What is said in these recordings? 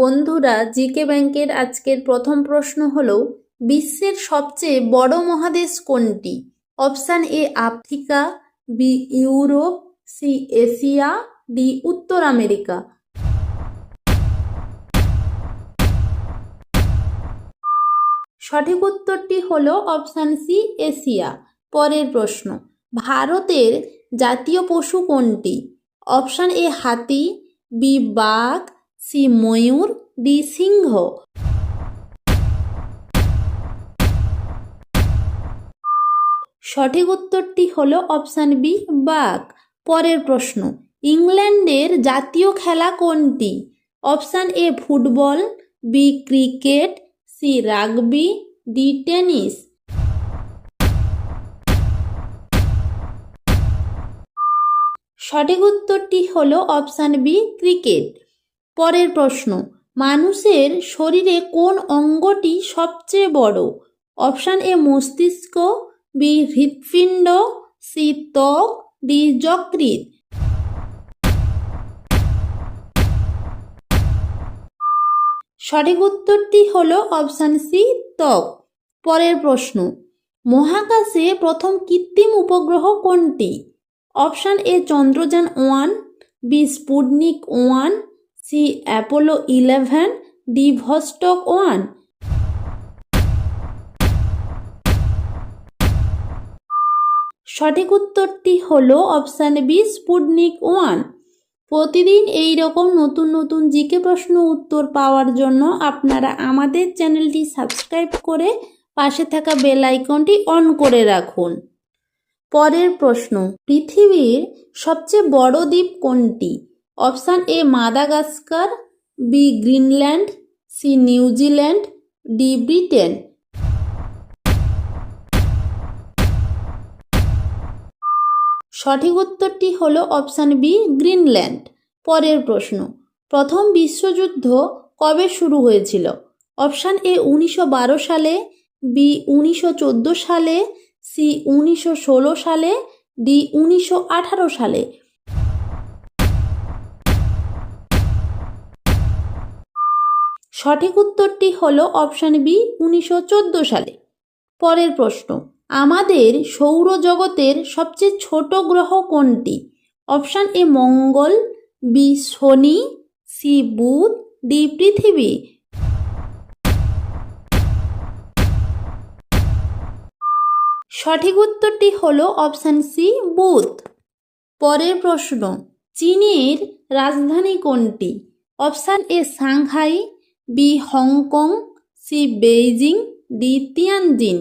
বন্ধুরা, জিকে ব্যাংকের আজকের প্রথম প্রশ্ন হল, বিশ্বের সবচেয়ে বড় মহাদেশ কোনটি? Option A, Africa, B, Europe, C, Asia, D, উত্তর আমেরিকা। সঠিক উত্তরটি হল অপশান সি, এশিয়া। পরের প্রশ্ন, ভারতের জাতীয় পশু কোনটি? অপশান এ, হাতি, বি, বাঘ সি ময়ূর, ডি সিংহ। সঠিক উত্তরটি হলো অপশান বি, বাঘ। পরের প্রশ্ন, ইংল্যান্ডের জাতীয় খেলা কোনটি? Option A, football, B, cricket, C, rugby, D, tennis. সঠিক উত্তরটি হলো অপশান বি, ক্রিকেট। পরের প্রশ্ন, মানুষের শরীরে কোন অঙ্গটি সবচেয়ে বড়? অপশান এ মস্তিষ্ক, বি হৃৎপিণ্ড, সি ত্বক, ডি যকৃৎ। সঠিক উত্তরটি হল অপশান সি ত্বক। পরের প্রশ্ন, মহাকাশে প্রথম কৃত্রিম উপগ্রহ কোনটি? Option A Chandrayaan one, B Sputnik one C Apollo eleven, D Vostok one. সঠিক উত্তরটি হলো অপশান বি, স্পুটনিক ওয়ান। প্রতিদিন এই রকম নতুন নতুন জিকে প্রশ্ন উত্তর পাওয়ার জন্য আপনারা আমাদের চ্যানেলটি সাবস্ক্রাইব করে পাশে থাকা বেল আইকনটি অন করে রাখুন। পরের প্রশ্ন, পৃথিবীর সবচেয়ে বড় দ্বীপ কোনটি? Option A Madagascar, B Greenland, C New Zealand, D Britain. সঠিক উত্তরটি হল অপশান বি গ্রিনল্যান্ড। পরের প্রশ্ন, প্রথম বিশ্বযুদ্ধ কবে শুরু হয়েছিল? অপশান এ উনিশশো বারো সালে, বি উনিশশো চোদ্দ সালে, সি উনিশশো ষোলো সালে, ডি উনিশশো আঠারো সালে। সঠিক উত্তরটি হল অপশান বি, উনিশশো চোদ্দ সালে। পরের প্রশ্ন, আমাদের সৌরজগতের সবচেয়ে ছোট গ্রহ কোনটি? অপশান এ, মঙ্গল, বি, শনি, সি, বুধ, ডি, পৃথিবী। সঠিক উত্তরটি হল অপশান সি, বুধ। পরের প্রশ্ন, চীনের রাজধানী কোনটি? Option A, Shanghai B Hong Kong C Beijing, D Tianjin.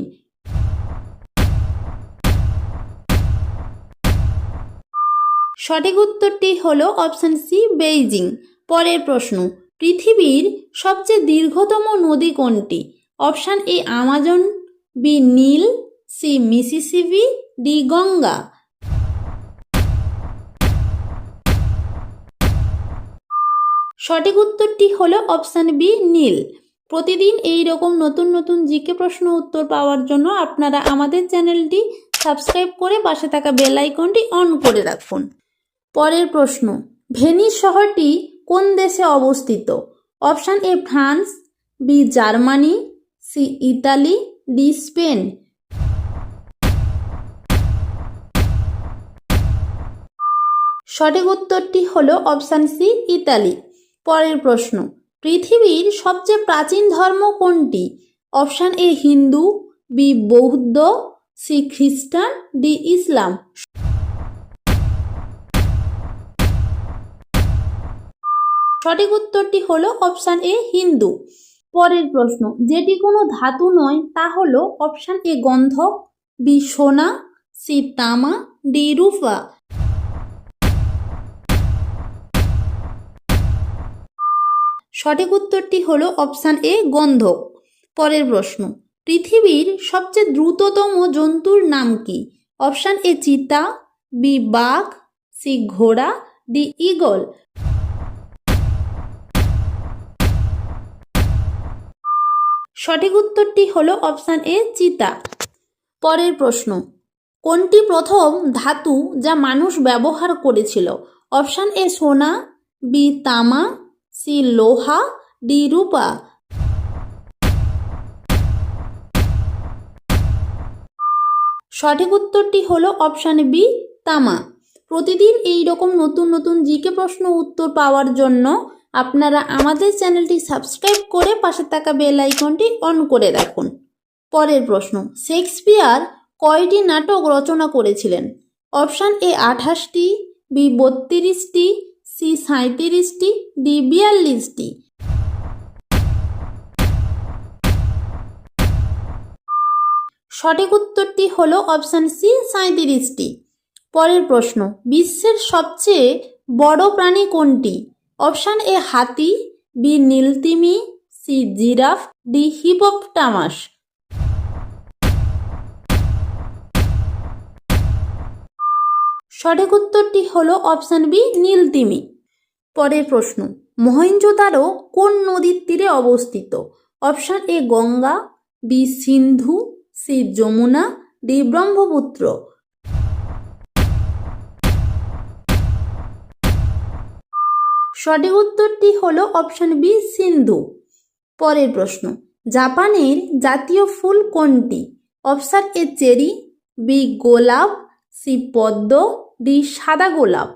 সঠিক উত্তরটি হলো অপশান সি, বেইজিং। পরের প্রশ্ন, পৃথিবীর সবচেয়ে দীর্ঘতম নদী কোনটি? অপশান এ আমাজন, বি নীল, সি মিসিসিপি, ডি গঙ্গা। সঠিক উত্তরটি হলো অপশান বি, নীল। প্রতিদিন এই রকম নতুন নতুন জিকে প্রশ্ন উত্তর পাওয়ার জন্য আপনারা আমাদের চ্যানেলটি সাবস্ক্রাইব করে পাশে থাকা বেল আইকনটি অন করে রাখুন। পরের প্রশ্ন, ভেনিস শহরটি কোন দেশে অবস্থিত? Option A, France, B, Germany, C, Italy, D, Spain. সঠিক উত্তরটি হলো অপশান সি, ইতালি। পরের প্রশ্ন। পৃথিবীর সবচেয়ে প্রাচীন ধর্ম কোনটি? অপশান এ হিন্দু, বি বৌদ্ধ, সি খ্রিস্টান, ডি ইসলাম। সঠিক উত্তরটি হলো অপশান এ হিন্দু। পরের প্রশ্ন, যেটি কোনো ধাতু নয় তা হলো অপশান এ গন্ধক, বি সোনা, সি তামা, ডি রূপা সঠিক উত্তরটি হলো অপশান এ গন্ধক পরের প্রশ্ন, পৃথিবীর সবচেয়ে দ্রুততম জন্তুর নাম কি? অপশান এ, চিতা, বি, বাঘ, সি, ঘোড়া, ডি ইগল সঠিক উত্তরটি হলো অপশান এ, চিতা। পরের প্রশ্ন, কোনটি প্রথম ধাতু যা মানুষ ব্যবহার করেছিল? অপশান এ, সোনা, বি, তামা সি লোহা ডি রূপা সঠিক উত্তরটি হলো অপশান বি তামা। প্রতিদিন এই রকম নতুন নতুন জিকে প্রশ্ন উত্তর পাওয়ার জন্য আপনারা আমাদের চ্যানেলটি সাবস্ক্রাইব করে পাশে থাকা বেল আইকনটি অন করে রাখুন। পরের প্রশ্ন শেক্সপিয়ার কয়টি নাটক রচনা করেছিলেন? অপশান এ আঠাশটি বি বত্রিশটি সি সাঁত্রিশটি ডি বিয়াল্লিশটি। সঠিক উত্তরটি হল অপশান সি সাঁত্রিশটি পরের প্রশ্ন, বিশ্বের সবচেয়ে বড় প্রাণী কোনটি? অপশান এ হাতি, বি নীলতিমি, সি জিরাফ, ডি হিপোপটামাস। সঠিক উত্তরটি হলো অপশান বি নীলতিমি। পরের প্রশ্ন মহেঞ্জোদারো কোন নদীর তীরে অবস্থিত? Option A Ganga B Sindhu C Yamuna D Brahmaputra. সঠিক উত্তরটি হলো অপশান বি সিন্ধু। পরের প্রশ্ন, জাপানের জাতীয় ফুল কোনটি? অপশান এ চেরি বি গোলাপ সি পদ্ম ডি সাদা গোলাপ।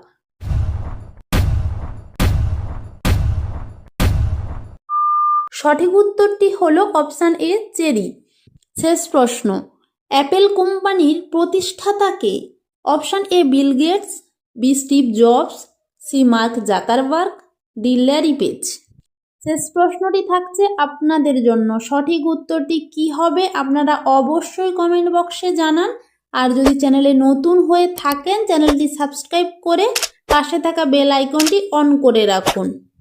সঠিক উত্তরটি হলো অপশান এ, চেরি। শেষ প্রশ্ন, অ্যাপেল কোম্পানির প্রতিষ্ঠাতাকে option A, Bill Gates, B, Steve Jobs, C, Mark Zuckerberg, D, Larry Page. শেষ প্রশ্নটি থাকছে আপনাদের জন্য। সঠিক উত্তরটি কি হবে আপনারা অবশ্যই কমেন্ট বক্সে জানান। আর যদি চ্যানেলে নতুন হয়ে থাকেন, চ্যানেলটি সাবস্ক্রাইব করে পাশে থাকা বেল আইকনটি অন করে রাখুন।